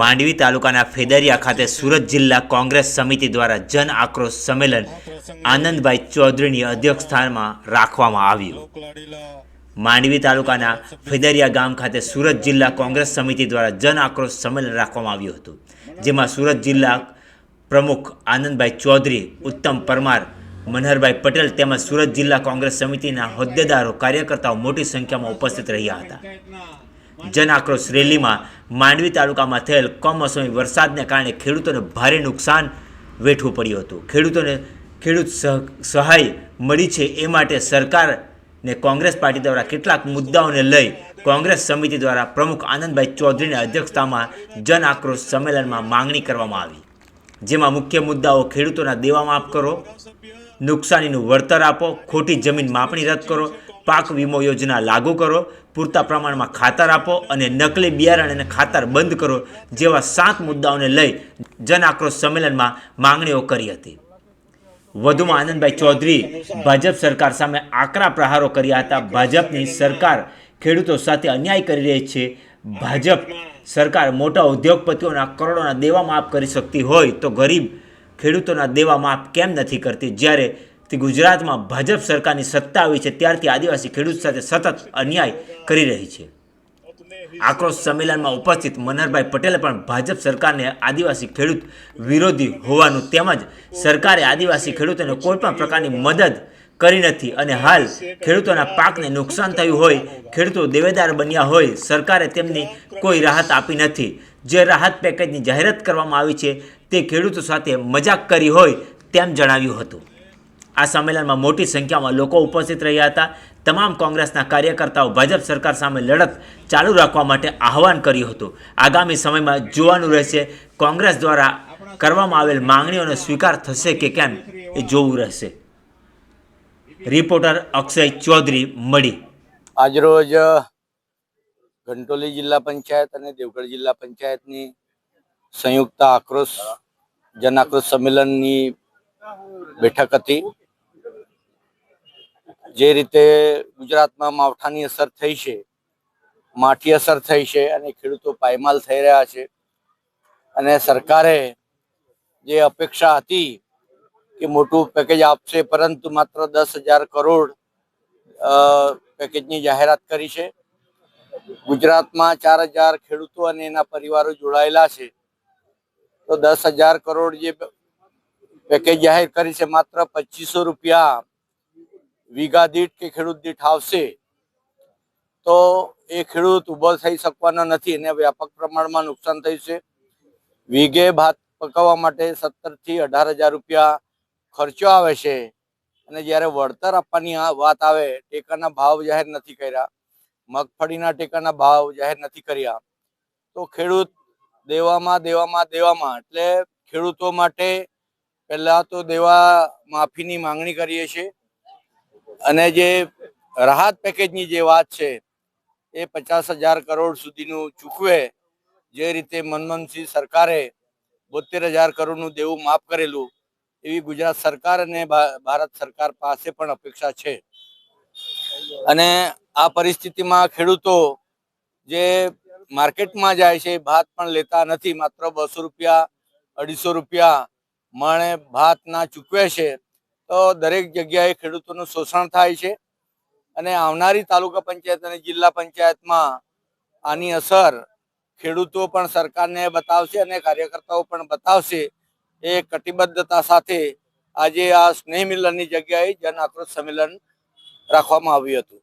માંડવી તાલુકાના ફેદરિયા ખાતે સુરત જિલ્લા કોંગ્રેસ સમિતિ દ્વારા જન આક્રોશ સંમેલન આનંદભાઈ ચૌધરીની અધ્યક્ષસ્થાનમાં રાખવામાં આવ્યું. માંડવી તાલુકાના ફેદરિયા ગામ ખાતે સુરત જિલ્લા કોંગ્રેસ સમિતિ દ્વારા જન આક્રોશ સંમેલન રાખવામાં આવ્યું હતું જેમાં સુરત જિલ્લા પ્રમુખ આનંદભાઈ ચૌધરી ઉત્તમ પરમાર મનહરભાઈ પટેલ તેમજ સુરત જિલ્લા કોંગ્રેસ સમિતિના હોદ્દેદારો કાર્યકર્તાઓ મોટી સંખ્યામાં ઉપસ્થિત રહ્યા હતા. જન આક્રોશ રેલીમાં માંડવી તાલુકામાં થયેલ કમોસમી વરસાદને કારણે ખેડૂતોને ભારે નુકસાન વેઠવું પડ્યું હતું. ખેડૂતોને ખેડૂત સહ- સહાય મળી છે એ માટે સરકારને કોંગ્રેસ પાર્ટી દ્વારા કેટલાક મુદ્દાઓને લઈ કોંગ્રેસ સમિતિ દ્વારા પ્રમુખ આનંદભાઈ ચૌધરીની અધ્યક્ષતામાં જન આક્રોશ સંમેલનમાં માંગણી કરવામાં આવી. જેમાં મુખ્ય મુદ્દાઓ ખેડૂતોના દેવા માફ કરો, નુકસાનીનું વળતર આપો, ખોટી જમીન માપણી રદ કરો પાક વીમો યોજના લાગુ કરો, પૂરતા પ્રમાણમાં ખાતર આપો અને નકલી બિયારણ અને ખાતર બંધ કરો જેવા સાત મુદ્દાઓને લઈ જન આક્રોશ સંમેલનમાં માંગણીઓ કરી હતી. વધુમાં આનંદભાઈ ચૌધરી ભાજપ સરકાર સામે આકરા પ્રહારો કર્યા હતા. ભાજપની સરકાર ખેડૂતો સાથે અન્યાય કરી રહી છે. ભાજપ સરકાર મોટા ઉદ્યોગપતિઓના કરોડોના દેવા માફ કરી શકતી હોય તો ગરીબ ખેડૂતોના દેવા માફ કેમ નથી કરતી? જ્યારે તે ગુજરાતમાં ભાજપ સરકારની સત્તા આવી છે, ત્યારથી આદિવાસી ખેડૂત સાથે સતત અન્યાય કરી રહી છે. આક્રોશ સંમેલનમાં ઉપસ્થિત મનહરભાઈ પટેલે પણ ભાજપ સરકારને આદિવાસી ખેડૂત વિરોધી હોવાનું તેમજ સરકારે આદિવાસી ખેડૂતોને કોઈ પણ પ્રકારની મદદ કરી નથી અને હાલ ખેડૂતોના પાકને નુકસાન થયું હોય, ખેડૂતો દેવેદાર બન્યા હોય, સરકારે તેમની કોઈ રાહત આપી નથી. જે રાહત પેકેજની જાહેરાત કરવામાં આવી છે, તે ખેડૂતો સાથે મજાક કરી હોય તેમ જણાવ્યું હતું. આ સંમેલનમાં મોટી સંખ્યામાં લોકો ઉપસ્થિત રહ્યા હતા. તમામ કોંગ્રેસના કાર્યકર્તાઓ ભાજપ સરકાર સામે લડત ચાલુ રાખવા માટે આહવાન કર્યું હતું. આગામી સમયમાં જોવાનું રહેશે કોંગ્રેસ દ્વારા કરવામાં આવેલ માંગણીઓનો સ્વીકાર થશે કે કેમ એ જોવું રહેશે. રિપોર્ટર અક્ષય ચૌધરી, મળી. આજરોજ ઘંટોલી જિલ્લા પંચાયત અને દેવગઢ જિલ્લા પંચાયતની સંયુક્ત આક્રોશ, જન આક્રોશ સંમેલનની બેઠક હતી. જે રીતે ગુજરાતમાં માવઠાની અસર થઈ છે, માઠી અસર થઈ છે અને ખેડૂતો પાયમાલ થઈ રહ્યા છે. અને સરકારે જે અપેક્ષા હતી કે મોટું પેકેજ આપશે, પરંતુ માત્ર દસ હજાર કરોડ પેકેજની જાહેરાત કરી છે. ગુજરાતમાં ચાર હજાર ખેડૂતો અને એના પરિવારો જોડાયેલા છે. તો દસ હજાર કરોડ જે પેકેજ જાહેર કરી છે, માત્ર પચીસો રૂપિયા વીઘા દીઠ કે ખેડૂત દીઠ આવશે, તો એ ખેડૂત ઊભો થઈ શકવાનો નથી. એને વ્યાપક પ્રમાણમાં નુકસાન થયું છે વીઘે ભાત પકવવા માટે સત્તરથી અઢાર હજાર રૂપિયા ખર્ચો આવે છે. અને જ્યારે વળતર આપવાની વાત આવે, ટેકાના ભાવ જાહેર નથી કર્યા. મગફળીના ટેકાના ભાવ જાહેર નથી કર્યા. તો ખેડૂત દેવામાં દેવામાં દેવામાં, એટલે ખેડૂતો માટે પહેલા તો દેવા માફીની માંગણી કરીએ છીએ. અને જે રાહત પેકેજની જે વાત છે, એ પચાસ હજાર કરોડ સુધીનું ચૂકવે, જે રીતે મનમોહનસિંહ સરકારે બોતેર હજાર કરોડનું દેવું માફ કરેલું, એવી ગુજરાત સરકાર અને ભારત સરકાર પાસે પણ અપેક્ષા છે. અને આ પરિસ્થિતિમાં ખેડૂતો જે માર્કેટમાં જાય છે, ભાત પણ લેતા નથી, માત્ર બસો રૂપિયા, અઢીસો રૂપિયા, મણે ભાતના ચૂકવે છે દરેક જગ્યાએ ખેડૂતોનું શોષણ થાય છે અને આવનારી તાલુકા પંચાયત અને જિલ્લા પંચાયતમાં આની અસર ખેડૂતો પણ સરકારને બતાવશે અને કાર્યકર્તાઓ પણ બતાવશે એ કટિબદ્ધતા સાથે આજે આ સ્નેહ મિલનની જગ્યાએ જન આક્રોશ સંમેલન રાખવામાં આવ્યું હતું.